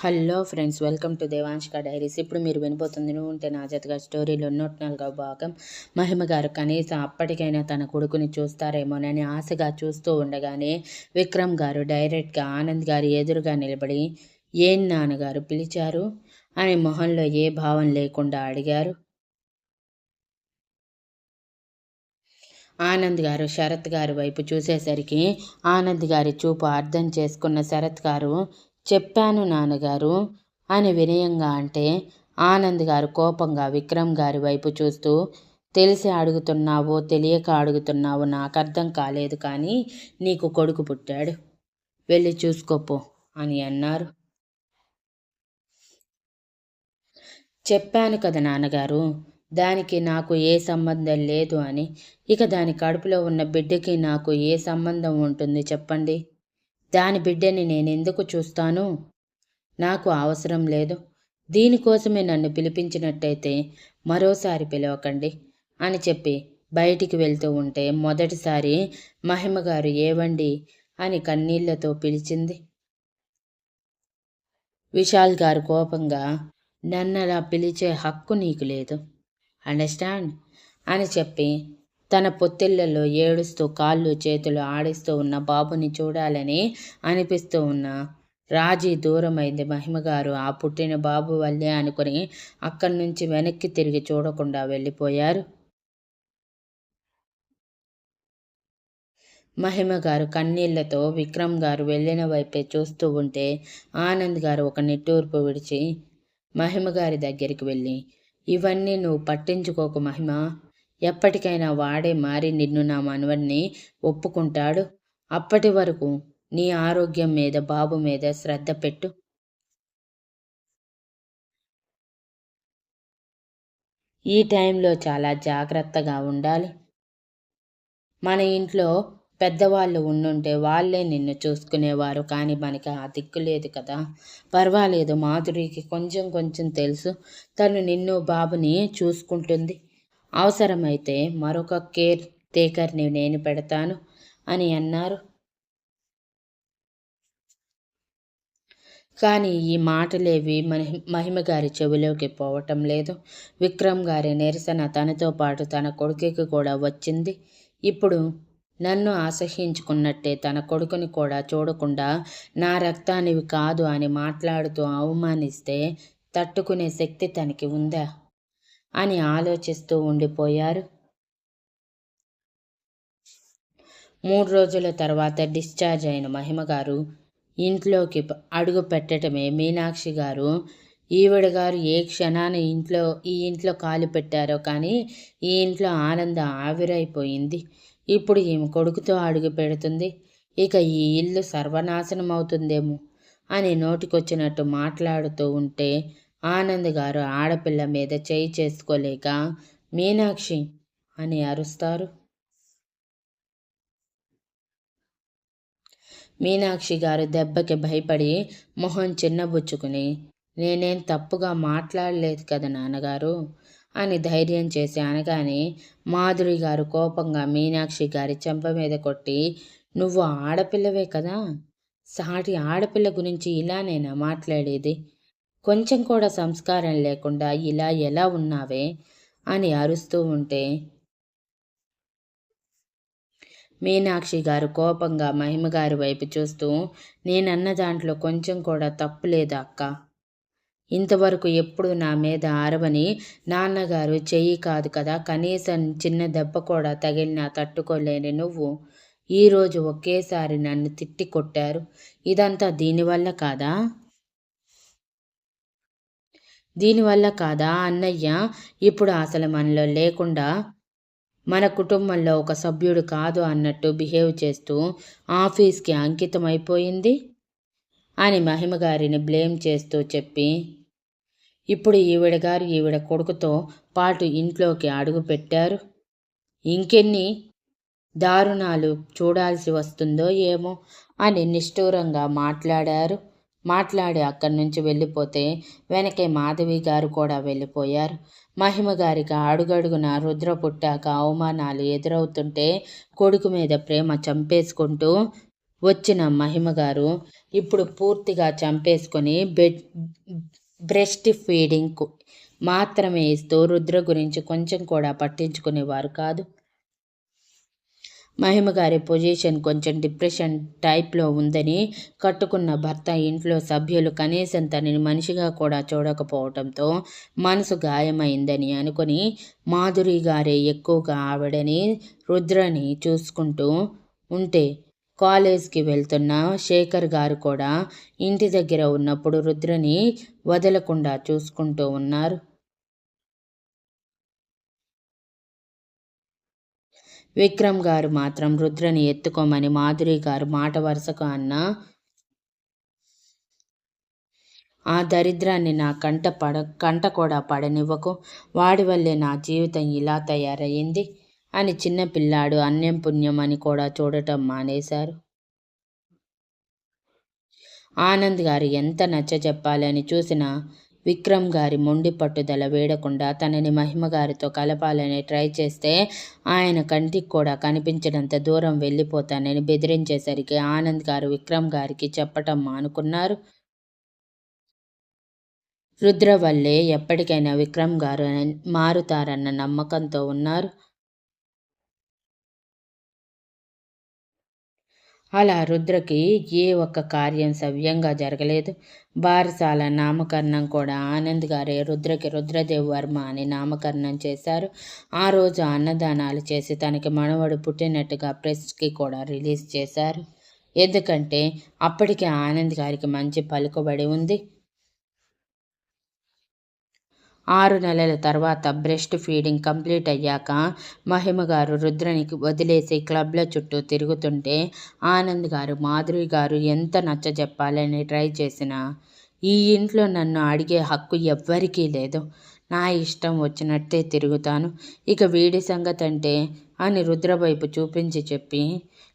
Hello friends welcome to Devanshika diaries. ఇప్పుడు మీరు వినిపోతుంది నువ్వు ఉంటే నా జతగా స్టోరీలో నూట నాలుగవ భాగం. మహిమ గారు కనీసం అప్పటికైనా తన కొడుకుని చూస్తారేమోనని ఆశగా చూస్తూ ఉండగానే విక్రమ్ గారు డైరెక్ట్గా ఆనంద్ గారి ఎదురుగా నిలబడి ఏం నాన్నగారు పిలిచారు? అని మొహంలో ఏ భావం లేకుండా అడిగారు. ఆనంద్ గారు శరత్ గారి వైపు చూసేసరికి ఆనంద్ గారి చూపు అర్థం చేసుకున్న శరత్ గారు చెప్పాను నాన్నగారు అని వినయంగా అంటే ఆనంద్ గారు కోపంగా విక్రమ్ గారి వైపు చూస్తూ తెలిసి అడుగుతున్నావో తెలియక అడుగుతున్నావో నాకు అర్థం కాలేదు కానీ నీకు కొడుకు పుట్టాడు. వెళ్ళి చూసుకోపో అని అన్నారు. చెప్పాను కదా నాన్నగారు దానికి నాకు ఏ సంబంధం లేదు అని. ఇక దాని కడుపులో ఉన్న బిడ్డకి నాకు ఏ సంబంధం ఉంటుంది చెప్పండి? దాని బిడ్డని నేనెందుకు చూస్తాను? నాకు అవసరం లేదు. దీనికోసమే నన్ను పిలిపించినట్టయితే మరోసారి పిలవకండి అని చెప్పి బయటికి వెళ్తూ ఉంటే మొదటిసారి మహిమ గారు ఏవండి అని కన్నీళ్ళతో పిలిచింది. విశాల్ గారు కోపంగా నన్నలా పిలిచే హక్కు నీకు లేదు. అండర్స్టాండ్? అని చెప్పి తన పొత్తిళ్ళలో ఏడుస్తూ కాళ్ళు చేతులు ఆడిస్తూ ఉన్న బాబుని చూడాలని అనిపిస్తూ ఉన్న రాజీ దూరమైంది. మహిమగారు ఆ పుట్టిన బాబు వల్లే అనుకుని అక్కడి నుంచి వెనక్కి తిరిగి చూడకుండా వెళ్ళిపోయారు. మహిమ గారు కన్నీళ్ళతో విక్రమ్ గారు వెళ్ళిన వైపే చూస్తూ ఉంటే ఆనంద్ గారు ఒక నిట్టూర్పు విడిచి మహిమ గారి దగ్గరికి వెళ్ళి ఇవన్నీ నువ్వు పట్టించుకోకు మహిమ. ఎప్పటికైనా వాడే మారి నిన్ను నా మనవడిని ఒప్పుకుంటాడు. అప్పటి వరకు నీ ఆరోగ్యం మీద బాబు మీద శ్రద్ధ పెట్టు. ఈ టైంలో చాలా జాగ్రత్తగా ఉండాలి. మన ఇంట్లో పెద్దవాళ్ళు ఉండుంటే వాళ్ళే నిన్ను చూసుకునేవారు. కానీ మనకి ఆ దిక్కు లేదు కదా. పర్వాలేదు మాధురికి కొంచెం కొంచెం తెలుసు. తను నిన్ను బాబుని చూసుకుంటుంది. అవసరమైతే మరొక కేర్ టేకర్ని నేను పెడతాను అని అన్నారు. కానీ ఈ మాటలేవి మహిమ గారి చెవిలోకి పోవటం లేదు. విక్రమ్ గారి నిరసన తనతో పాటు తన కొడుకుకి కూడా వచ్చింది. ఇప్పుడు నన్ను అసహించుకున్నట్టే తన కొడుకుని కూడా చూడకుండా నా రక్తానివి కాదు అని మాట్లాడుతూ అవమానిస్తే తట్టుకునే శక్తి తనకి ఉందా? అని ఆలోచిస్తూ ఉండిపోయారు. మూడు రోజుల తర్వాత డిశ్చార్జ్ అయిన మహిమ గారు ఇంట్లోకి అడుగు పెట్టడమే మీనాక్షి గారు ఈవిడ గారు ఏ క్షణాన ఇంట్లో ఈ ఇంట్లో కాలు పెట్టారో కానీ ఈ ఇంట్లో ఆనందం ఆవిరైపోయింది. ఇప్పుడు ఈమె కొడుకుతో అడుగు పెడుతుంది. ఇక ఈ ఇల్లు సర్వనాశనం అవుతుందేమో అని నోటికొచ్చినట్టు మాట్లాడుతూ ఉంటే ఆనంద్ గారు ఆడపిల్ల మీద చేయి చేసుకోలేక మీనాక్షి అని అరుస్తారు. మీనాక్షి గారు దెబ్బకి భయపడి మొహం చిన్నబుచ్చుకుని నేనేం తప్పుగా మాట్లాడలేదు కదా నాన్నగారు అని ధైర్యం చేసి అనగానే మాధురి గారు కోపంగా మీనాక్షి గారి చెంప మీద కొట్టి నువ్వు ఆడపిల్లవే కదా సాటి ఆడపిల్ల గురించి ఇలానేనా మాట్లాడేది? కొంచెం కూడా సంస్కారం లేకుండా ఇలా ఎలా ఉన్నావే అని అరుస్తూ ఉంటే మీనాక్షి గారు కోపంగా మహిమ గారి వైపు చూస్తూ నేనన్న దాంట్లో కొంచెం కూడా తప్పు లేదు అక్క. ఇంతవరకు ఎప్పుడు నా మీద ఆరవని నాన్నగారు చెయ్యి కాదు కదా కనీసం చిన్న దెబ్బ కూడా తగిలినా తట్టుకోలేని నువ్వు. ఈరోజు ఒకేసారి నన్ను తిట్టి కొట్టారు. ఇదంతా దీనివల్ల కాదా? దీనివల్ల కాదా అన్నయ్య? ఇప్పుడు అసలు మనలో లేకుండా మన కుటుంబంలో ఒక సభ్యుడు కాదు అన్నట్టు బిహేవ్ చేస్తూ ఆఫీస్కి అంకితమైపోయింది అని మహిమ గారిని బ్లేమ్ చేస్తూ చెప్పి ఇప్పుడు ఈవిడ గారు ఈవిడ కొడుకుతో పాటు ఇంట్లోకి అడుగు పెట్టారు. ఇంకెన్ని దారుణాలు చూడాల్సి వస్తుందో ఏమో అని నిష్ఠూరంగా మాట్లాడారు. మాట్లాడి అక్కడి నుంచి వెళ్ళిపోతే వెనకే మాధవి గారు కూడా వెళ్ళిపోయారు. మహిమ గారికి అడుగడుగున రుద్ర పుట్టాక అవమానాలు ఎదురవుతుంటే కొడుకు మీద ప్రేమ చంపేసుకుంటూ వచ్చిన మహిమ గారు ఇప్పుడు పూర్తిగా చంపేసుకొని బెడ్ బ్రెస్ట్ ఫీడింగ్ మాత్రమే ఇస్తూ రుద్ర గురించి కొంచెం కూడా పట్టించుకునేవారు కాదు. మహిమ గారి పొజిషన్ కొంచెం డిప్రెషన్ టైప్లో ఉందని కట్టుకున్న భర్త ఇంట్లో సభ్యులు కనీసం తనని మనిషిగా కూడా చూడకపోవడంతో మనసు గాయమైందని అనుకుని మాధురి గారే ఎక్కువగా ఆవిడని రుద్రని చూసుకుంటూ ఉంటే కాలేజ్కి వెళ్తున్న శేఖర్ గారు కూడా ఇంటి దగ్గర ఉన్నప్పుడు రుద్రని వదలకుండా చూసుకుంటూ ఉన్నారు. విక్రమ్ గారు మాత్రం రుద్రని ఎత్తుకోమని మాధురి గారు మాట వరుసకు అన్న ఆ దరిద్రాన్ని నా కంట పడ కంట కూడా పడనివ్వకు. వాడి వల్లే నా జీవితం ఇలా తయారయ్యింది అని చిన్న పిల్లాడు అన్యం పుణ్యం అని కూడా చూడటం మానేశారు. ఆనంద్ గారు ఎంత నచ్చ చెప్పాలని చూసినా విక్రమ్ గారి మొండి పట్టుదల వేడకుండా తనని మహిమ గారితో కలపాలని ట్రై చేస్తే ఆయన కంటికి కూడా కనిపించడంత దూరం వెళ్ళిపోతానని బెదిరించేసరికి ఆనంద్ గారు విక్రమ్ గారికి చెప్పటం మానుకున్నారు. రుద్ర వల్లే ఎప్పటికైనా విక్రమ్ గారు మారుతారన్న నమ్మకంతో ఉన్నారు. అలా రుద్రకి ఏ ఒక్క కార్యం సవ్యంగా జరగలేదు. బారసాల నామకరణం కూడా ఆనంద్ గారే రుద్రకి రుద్రదేవ్ వర్మ అని నామకరణం చేశారు. ఆ రోజు అన్నదానాలు చేసి తనకి మనవడు పుట్టినట్టుగా ప్రెస్కి కూడా రిలీజ్ చేశారు. ఎందుకంటే అప్పటికే ఆనంద్ గారికి మంచి పలుకుబడి ఉంది. ఆరు నెలల తర్వాత బ్రెస్ట్ ఫీడింగ్ కంప్లీట్ అయ్యాక మహిమ గారు రుద్రనికి వదిలేసి క్లబ్ల చుట్టూ తిరుగుతుంటే ఆనంద్ గారు మాధురి గారు ఎంత నచ్చ చెప్పాలని ట్రై చేసినా ఈ ఇంట్లో నన్ను అడిగే హక్కు ఎవ్వరికీ లేదు. నా ఇష్టం వచ్చినట్టే తిరుగుతాను. ఇక వీడి సంగతి అంటే అని రుద్ర వైపు చూపించి చెప్పి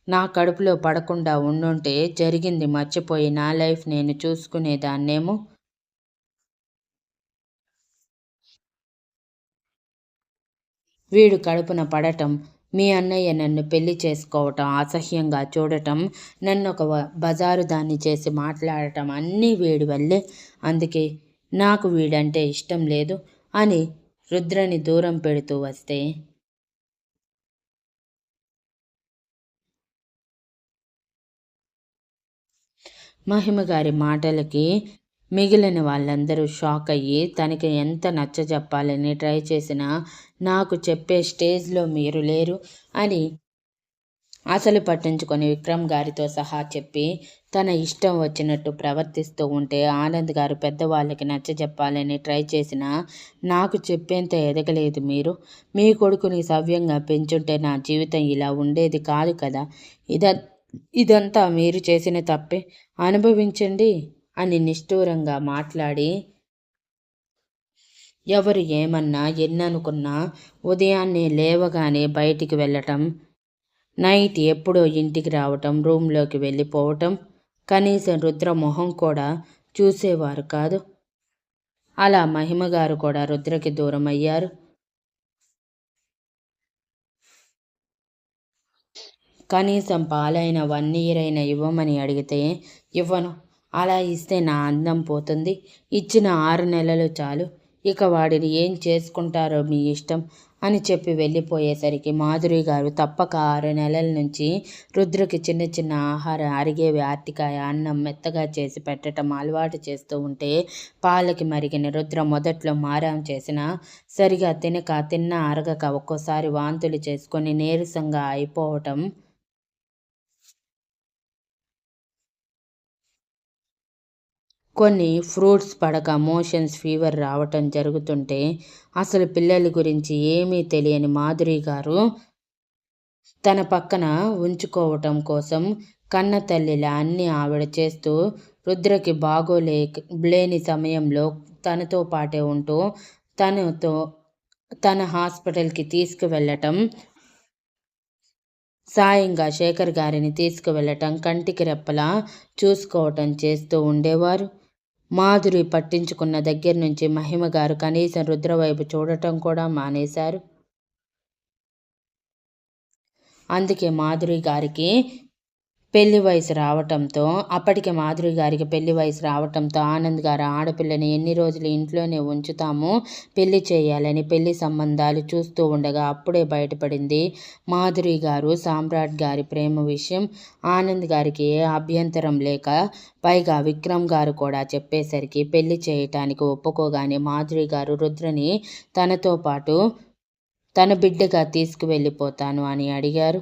నా కడుపులో పడకుండా ఉండుంటే జరిగింది మర్చిపోయి నా లైఫ్ నేను చూసుకునేదాన్నేమో వీడు కడుపున పడటం మీ అన్నయ్య నన్ను పెళ్ళి చేసుకోవటం అసహ్యంగా చూడటం నన్ను ఒక బజారు దాన్ని చేసి మాట్లాడటం అన్నీ వీడి వల్లే. అందుకే నాకు వీడంటే ఇష్టం లేదు అని రుద్రని దూరం పెడుతూ వస్తే. మహిమ గారి మాటలకి మిగిలిన వాళ్ళందరూ షాక్ అయ్యి తనకి ఎంత నచ్చ చెప్పాలని ట్రై చేసినా నాకు చెప్పే స్టేజ్లో మీరు లేరు అని అసలు పట్టించుకొని విక్రమ్ గారితో సహా చెప్పి తన ఇష్టం వచ్చినట్టు ప్రవర్తిస్తూ ఉంటే ఆనంద్ గారు పెద్దవాళ్ళకి నచ్చ చెప్పాలని ట్రై చేసినా నాకు చెప్పేంత ఎదగలేదు మీరు. మీ కొడుకుని సవ్యంగా పెంచుంటే నా జీవితం ఇలా ఉండేది కాదు కదా. ఇద ఇదంతా మీరు చేసిన తప్పే. అనుభవించండి. అని నిష్ఠూరంగా మాట్లాడి ఎవరు ఏమన్నా ఎన్ననుకున్నా ఉదయాన్నే లేవగానే బయటికి వెళ్ళటం నైట్ ఎప్పుడో ఇంటికి రావటం రూమ్లోకి వెళ్ళిపోవటం కనీసం రుద్ర మొహం కూడా చూసేవారు కాదు. అలా మహిమగారు కూడా రుద్రకి దూరం అయ్యారు కనీసం పాలైన వన్ ఇయర్ అయినా ఇవ్వమని అడిగితే ఇవ్వను. అలా ఇస్తే నా అందం పోతుంది. ఇచ్చిన ఆరు నెలలు చాలు. ఇక వాడిని ఏం చేసుకుంటారో మీ ఇష్టం అని చెప్పి వెళ్ళిపోయేసరికి మాధురి గారు తప్పక ఆరు నెలల నుంచి రుద్రకి చిన్న చిన్న ఆహారం అరిగేవి ఆర్టికాయ అన్నం మెత్తగా చేసి పెట్టడం అలవాటు చేస్తూ ఉంటే పాలకి మరిగిన రుద్ర మొదట్లో మారాం చేసిన సరిగా తినక తిన్న అరగక ఒక్కోసారి వాంతులు చేసుకొని నీరసంగా అయిపోవటం కొన్ని ఫ్రూట్స్ పడక మోషన్స్ ఫీవర్ రావటం జరుగుతుంటే అసలు పిల్లల గురించి ఏమీ తెలియని మాధురి గారు తన పక్కన ఉంచుకోవటం కోసం కన్న తల్లిలా అన్నీ ఆవిడ చేస్తూ రుద్రకి బాగోలే లేని సమయంలో తనతో పాటే ఉంటూ తనతో తన హాస్పిటల్కి తీసుకువెళ్ళటం సాయంగా శేఖర్ గారిని తీసుకువెళ్ళటం కంటికి రెప్పలా చూసుకోవటం చేస్తూ ఉండేవారు. మాధురి పట్టించుకున్న దగ్గర నుంచి మహిమ గారు కనీసం రుద్రవైపు చూడటం కూడా మానేశారు. అందుకే మాధురి గారికి పెళ్ళి వయసు రావటంతో అప్పటికే మాధురి గారికి పెళ్ళి వయసు రావటంతో ఆనంద్ గారు ఆడపిల్లని ఎన్ని రోజులు ఇంట్లోనే ఉంచుతాము పెళ్ళి చేయాలని పెళ్ళి సంబంధాలు చూస్తూ ఉండగా అప్పుడే బయటపడింది మాధురి గారు సామ్రాట్ గారి ప్రేమ విషయం. ఆనంద్ గారికి ఏ అభ్యంతరం లేక పైగా విక్రమ్ గారు కూడా చెప్పేసరికి పెళ్ళి చేయటానికి ఒప్పుకోగానే మాధురి గారు రుద్రని తనతో పాటు తన బిడ్డగా తీసుకువెళ్ళిపోతాను అని అడిగారు.